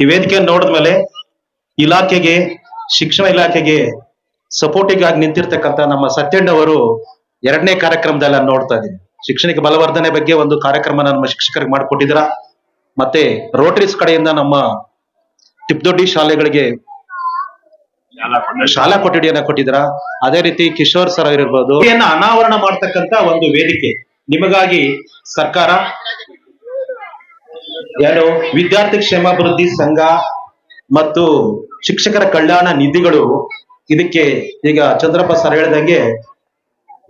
ಈ ವೇದಿಕೆಯನ್ನು ನೋಡಿದ್ಮೇಲೆ ಇಲಾಖೆಗೆ, ಶಿಕ್ಷಣ ಇಲಾಖೆಗೆ ಸಪೋರ್ಟಿಂಗ್ ಆಗಿ ನಿಂತಿರ್ತಕ್ಕಂಥ ನಮ್ಮ ಸತ್ಯಣ್ಣವರು ಎರಡನೇ ಕಾರ್ಯಕ್ರಮದಲ್ಲಿ ನೋಡ್ತಾ ಇದ್ದೀನಿ. ಶಿಕ್ಷಣಕ್ಕೆ ಬಲವರ್ಧನೆ ಬಗ್ಗೆ ಒಂದು ಕಾರ್ಯಕ್ರಮ ನಮ್ಮ ಶಿಕ್ಷಕರಿಗೆ ಮಾಡಿಕೊಟ್ಟಿದ್ದೀರಾ? ಮತ್ತೆ ರೋಟರೀಸ್ ಕಡೆಯಿಂದ ನಮ್ಮ ಟಿಪ್ದೊಡ್ಡಿ ಶಾಲೆಗಳಿಗೆ ಶಾಲಾ ಕೊಠಡಿಯನ್ನ ಕೊಟ್ಟಿದ್ದೀರಾ? ಅದೇ ರೀತಿ ಕಿಶೋರ್ ಸರ್ ಇರ್ಬೋದು ಅನಾವರಣ ಮಾಡ್ತಕ್ಕಂತ ಒಂದು ವೇದಿಕೆ. ನಿಮಗಾಗಿ ಸರ್ಕಾರ ಯಾರು ವಿದ್ಯಾರ್ಥಿ ಕ್ಷೇಮಾಭಿವೃದ್ಧಿ ಸಂಘ ಮತ್ತು ಶಿಕ್ಷಕರ ಕಲ್ಯಾಣ ನಿಧಿಗಳು. ಇದಕ್ಕೆ ಈಗ ಚಂದ್ರಪ್ಪ ಸರ್ ಹೇಳಿದಂಗೆ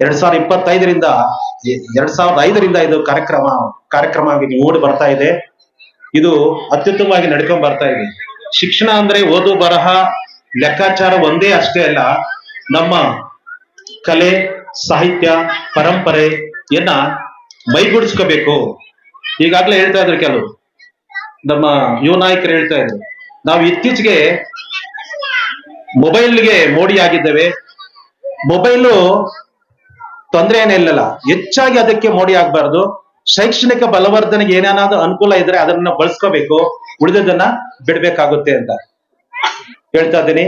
ಎರಡ್ ಸಾವಿರದ ಇಪ್ಪತ್ತೈದರಿಂದ, ಎರಡ್ ಸಾವಿರದ ಐದರಿಂದ ಇದು ಕಾರ್ಯಕ್ರಮ ಕಾರ್ಯಕ್ರಮ ಓಡಿ ಬರ್ತಾ ಇದೆ. ಇದು ಅತ್ಯುತ್ತಮವಾಗಿ ನಡ್ಕೊಂಡ್ ಬರ್ತಾ ಇದೆ. ಶಿಕ್ಷಣ ಅಂದ್ರೆ ಓದು, ಬರಹ, ಲೆಕ್ಕಾಚಾರ ಒಂದೇ ಅಷ್ಟೇ ಅಲ್ಲ, ನಮ್ಮ ಕಲೆ, ಸಾಹಿತ್ಯ ಪರಂಪರೆಯನ್ನ ಮೈಗೂಡಿಸ್ಕೋಬೇಕು. ಈಗಾಗ್ಲೇ ಹೇಳ್ತಾ ಇದ್ರು ಕೆಲವು. ನಮ್ಮ ಯುವ ನಾಯಕರು ಹೇಳ್ತಾ ಇದ್ರು. ನಾವು ಇತ್ತೀಚೆಗೆ ಮೊಬೈಲ್ಗೆ ಮೋಡಿ ಆಗಿದ್ದೇವೆ ಮೊಬೈಲು ತೊಂದರೆ ಏನಿಲ್ಲಲ್ಲ ಹೆಚ್ಚಾಗಿ ಅದಕ್ಕೆ ಮೋಡಿ ಆಗ್ಬಾರ್ದು. ಶೈಕ್ಷಣಿಕ ಬಲವರ್ಧನೆಗೆ ಏನೇನಾದ್ರೂ ಅನುಕೂಲ ಇದ್ರೆ ಅದನ್ನ ಬಳಸ್ಕೋಬೇಕು. ಉಳಿದದನ್ನ ಬಿಡ್ಬೇಕಾಗುತ್ತೆ ಅಂತ ಹೇಳ್ತಾ ಇದ್ದೀನಿ.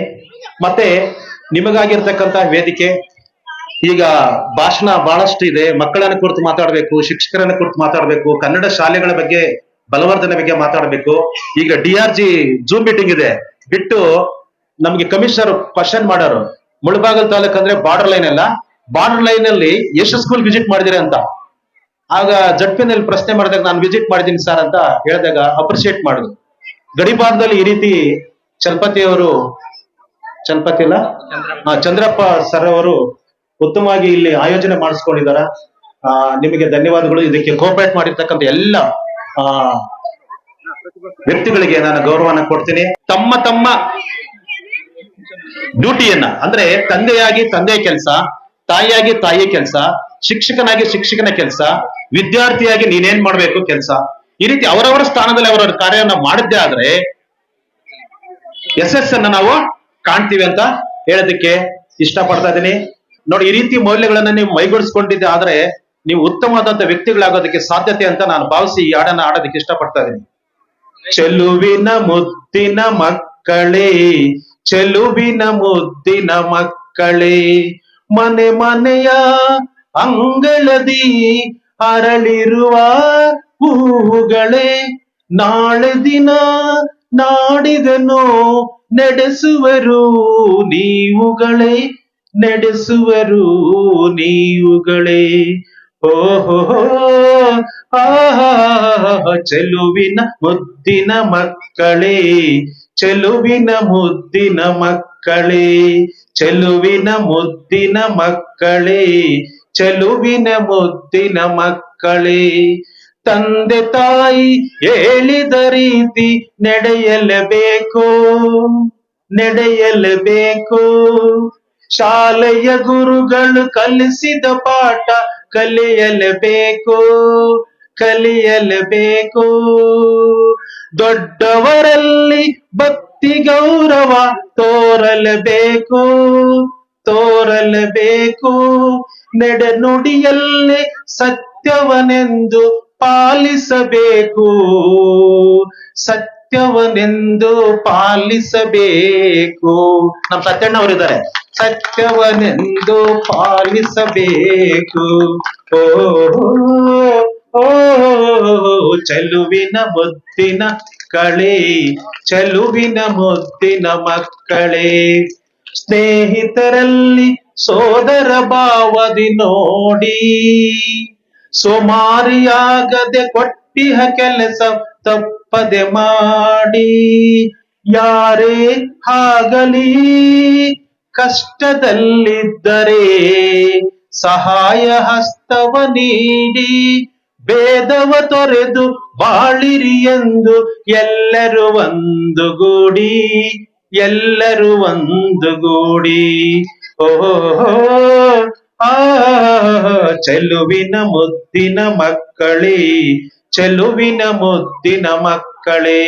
ಮತ್ತೆ ನಿಮಗಾಗಿರ್ತಕ್ಕಂತ ವೇದಿಕೆ, ಈಗ ಭಾಷಣ ಬಹಳಷ್ಟು ಇದೆ ಮಕ್ಕಳನ್ನ ಕುರಿತು ಮಾತಾಡಬೇಕು, ಶಿಕ್ಷಕರನ್ನ ಕುರಿತು ಮಾತಾಡಬೇಕು, ಕನ್ನಡ ಶಾಲೆಗಳ ಬಗ್ಗೆ ಬಲವರ್ಧನೆ ಬಗ್ಗೆ ಮಾತಾಡಬೇಕು. ಈಗ D R G zoom meeting ಇದೆ. ಬಿಟ್ಟು ನಮ್ಗೆ ಕಮಿಷನರ್ ಕ್ವಶನ್ ಮಾಡೋರು. ಮುಳಬಾಗಲ್ ತಾಲೂಕ್ ಅಂದ್ರೆ ಬಾರ್ಡರ್ ಲೈನ್ ಅಲ್ಲ. ಬಾರ್ಡರ್ ಲೈನ್ ಅಲ್ಲಿ ಎಷ್ಟು ಸ್ಕೂಲ್ ವಿಸಿಟ್ ಮಾಡಿದಿರಿ ಅಂತ. ಆಗ ಜಡ್ಪಿನಲ್ಲಿ ಪ್ರಶ್ನೆ ಮಾಡಿದಾಗ ನಾನು ವಿಸಿಟ್ ಮಾಡಿದ್ದೀನಿ ಸರ್ ಅಂತ ಹೇಳಿದಾಗ ಅಪ್ರಿಶಿಯೇಟ್ ಮಾಡಿದ್ರು ಗಡಿಭಾಗದಲ್ಲಿ ಈ ರೀತಿ ಚಲಪತಿ ಅವರು ಚಲಪತಿ ಅಲ್ಲ? ಚಂದ್ರಪ್ಪ. ಸರ್ ಅವರು ಉತ್ತಮವಾಗಿ ಇಲ್ಲಿ ಆಯೋಜನೆ ಮಾಡಿಸ್ಕೊಂಡಿದಾರ. ಆ, ನಿಮಗೆ ಧನ್ಯವಾದಗಳು. ಇದಕ್ಕೆ ಕೋಪರೇಟ್ ಮಾಡಿರ್ತಕ್ಕಂಥ ಎಲ್ಲ ವ್ಯಕ್ತಿಗಳಿಗೆ ನಾನು ಗೌರವನ ಕೊಡ್ತೀನಿ. ತಮ್ಮ ತಮ್ಮ ಡ್ಯೂಟಿಯನ್ನ, ಅಂದ್ರೆ ತಂದೆಯಾಗಿ ತಂದೆಯ ಕೆಲಸ, ತಾಯಿಯಾಗಿ ತಾಯಿಯ ಕೆಲಸ, ಶಿಕ್ಷಕನಾಗಿ ಶಿಕ್ಷಕನ ಕೆಲಸ, ವಿದ್ಯಾರ್ಥಿಯಾಗಿ ನೀನೇನ್ ಮಾಡ್ಬೇಕು ಕೆಲಸ. ಈ ರೀತಿ ಅವರವರ ಸ್ಥಾನದಲ್ಲಿ ಅವರವರ ಕಾರ್ಯವನ್ನ ಮಾಡಿದ್ದೇ ಆದ್ರೆ ಅನ್ನ ನಾವು ಕಾಣ್ತೀವಿ ಅಂತ ಹೇಳೋದಕ್ಕೆ ಇಷ್ಟಪಡ್ತಾ ಇದ್ದೀನಿ. ನೋಡಿ, ಈ ರೀತಿ ಮೌಲ್ಯಗಳನ್ನ ನೀವು ಮೈಗೂಡಿಸ್ಕೊಂಡಿದ್ದೆ ಆದ್ರೆ ನೀವು ಉತ್ತಮವಾದಂತ ವ್ಯಕ್ತಿಗಳಾಗೋದಕ್ಕೆ ಸಾಧ್ಯತೆ ಅಂತ ನಾನು ಭಾವಿಸಿ ಈ ಹಾಡನ್ನ ಆಡೋದಕ್ಕೆ ಇಷ್ಟಪಡ್ತಾ ಇದ್ದೀನಿ. ಚೆಲುವಿನ ಮುದ್ದಿನ ಮಕ್ಕಳೇ, ಚೆಲುವಿನ ಮುದ್ದಿನ ಮಕ್ಕಳೇ, ಮನೆ ಮನೆಯ ಅಂಗಳದಿ ಅರಳಿರುವ ಹೂವುಗಳೇ, ನಾಳೆ ದಿನ ನಾಡಿದನು ನಡೆಸುವರು ನೀವುಗಳೇ ನಡೆಸುವರು ನೀವುಗಳೇ. ಓಹೋ ಚೆಲುವಿನ ಮುದ್ದಿನ ಮಕ್ಕಳೇ, ಚೆಲುವಿನ ಮುದ್ದಿನ ಮಕ್ಕಳೇ, ಚೆಲುವಿನ ಮುದ್ದಿನ ಮಕ್ಕಳೇ, ಚೆಲುವಿನ ಮುದ್ದಿನ ಮಕ್ಕಳೇ. ತಂದೆ ತಾಯಿ ಹೇಳಿದ ರೀತಿ ನಡೆಯಲೇಬೇಕು ನಡೆಯಲೇಬೇಕು. ಶಾಲೆಯ ಗುರುಗಳು ಕಲಿಸಿದ ಪಾಠ ಕಲಿಯಲೇಬೇಕು ಕಲಿಯಲೇಬೇಕು. ದೊಡ್ಡವರಲ್ಲಿ ಭಕ್ತಿ ಗೌರವ ತೋರಲೇಬೇಕು ತೋರಲೇಬೇಕು. ನೆಡನುಡಿಯಲ್ಲಿ ಸತ್ಯವನೆಂದು ಪಾಲಿಸಬೇಕು ಸತ್ಯವನೆಂದು ಪಾಲಿಸಬೇಕು. ನಮ್ಮ ಸತ್ಯಣ್ಣ ಅವರಿದ್ದಾರೆ ಸತ್ಯವನೆಂದು ಪಾಲಿಸಬೇಕು. ಓ ಓ ಚಲುವಿನ ಮುದ್ದಿನ ಕಳೆ, ಚಲುವಿನ ಮುದ್ದಿನ ಮಕ್ಕಳೇ. ಸ್ನೇಹಿತರಲ್ಲಿ ಸೋದರ ಭಾವದಿ ನೋಡಿ, ಸುಮಾರಿಯಾಗದೆ ಕೊಟ್ಟಿಹ ಕೆಲಸ ತಪ್ಪದೆ ಮಾಡಿ. ಯಾರೇ ಆಗಲಿ ಕಷ್ಟದಲ್ಲಿದ್ದರೆ ಸಹಾಯ ಹಸ್ತವ ನೀಡಿ ಭೇದವ ತೊರೆದು ಬಾಳಿರಿ ಎಂದು ಎಲ್ಲರೂ ಒಂದುಗೂಡಿ ಎಲ್ಲರೂ ಒಂದುಗೂಡಿ. ಓಹೋ, ಆ, ಚೆಲುವಿನ ಮುದ್ದಿನ ಮಕ್ಕಳೇ, ಚೆಲುವಿನ ಮುದ್ದಿನ ಮಕ್ಕಳೇ.